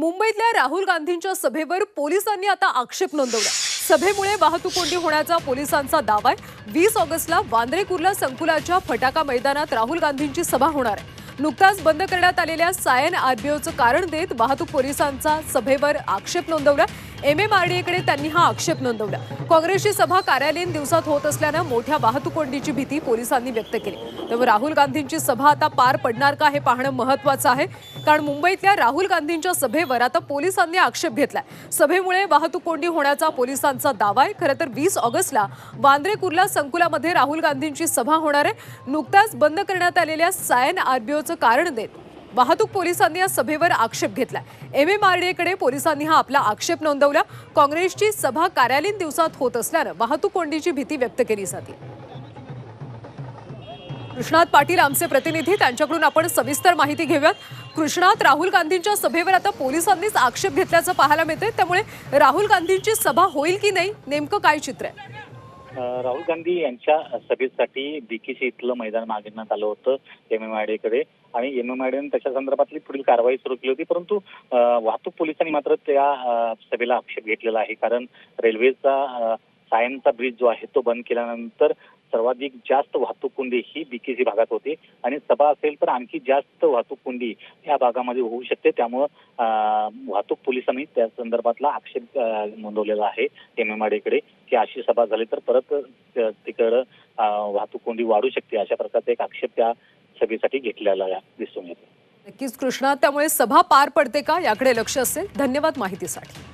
मुंबईतल्या राहुल गांधींच्या सभेवर पोलिसांनी आता आक्षेप नोंदवला. सभेमुळे वाहतूक कोंडी होण्याचा पोलिसांचा दावा आहे. वीस ऑगस्टला वांद्रे कुर्ला संकुलाच्या फटाका मैदानात राहुल गांधींची सभा होणार आहे. नुकताच बंद करण्यात आलेल्या सायन आरबीओचं कारण देत वाहतूक पोलिसांचा सभेवर आक्षेप नोंदवला. एम एम आर डीएकडे त्यांनी हा आक्षेप नोंदवला. काँग्रेसची सभा कार्यालयीन दिवसात होत असल्यानं मोठ्या वाहतूक कोंडीची भीती पोलिसांनी व्यक्त केली. त्यामुळे राहुल गांधींची सभा आता पार पडणार का हे पाहणं महत्वाचं आहे. कारण मुंबईतल्या राहुल गांधींच्या सभेवर आता पोलिसांनी आक्षेप घेतलाय. सभेमुळे वाहतूक कोंडी होण्याचा पोलिसांचा दावा आहे. खरं तर वीस ऑगस्टला वांद्रे कुर्ला संकुलामध्ये राहुल गांधींची सभा होणार आहे. नुकताच बंद करण्यात आलेल्या सायन असल्याचं कारण देत. वाहतूक पोलिसांनी या सभेवर आक्षेप घेतला एम एमकडे पोलिसांनी हा आपला आक्षेप नोंदवला. काँग्रेसची सभा कार्यालयीन दिवसात होत असल्यानं वाहतूक कोंडीची भीती व्यक्त केली जाते. कृष्णात पाटील आमचे प्रतिनिधी त्यांच्याकडून आपण सविस्तर माहिती घेऊयात. कृष्णात राहुल गांधींच्या सभेवर आता पोलिसांनीच आक्षेप घेतल्याचं पाहायला मिळतंय. त्यामुळे राहुल गांधींची सभा होईल की नाही नेमकं काय चित्र आहे? राहुल गांधी यांच्या सभेसाठी बीकेसी इथलं मैदान मागण्यात आलं होतं एमएमआयडीकडे कडे आणि एमएमआयडीनं त्याच्या संदर्भातली पुढील कारवाई सुरू केली होती. परंतु वाहतूक पोलिसांनी मात्र त्या सभेला आक्षेप घेतलेला आहे. कारण रेल्वेचा सायनचा ब्रिज जो आहे तो बंद केल्यानंतर सर्वाधिक जास्त वाहतूक कोंडी ही बीकेसी भागात होते. आणि सभा असेल तर आणखी जास्त वाहतूक कोंडी या भागामध्ये होऊ शकते. त्यामुळं वाहतूक पोलिसांनी त्या संदर्भातला आक्षेप नोंदवलेला आहे एम एम की अशी सभा झाली तर परत तिकडं वाहतूक कोंडी वाढू शकते अशा प्रकारचा एक आक्षेप त्या सभेसाठी घेतलेला दिसून येतो. नक्कीच कृष्णा. त्यामुळे सभा पार पडते का? याकडे लक्ष असेल. धन्यवाद माहितीसाठी.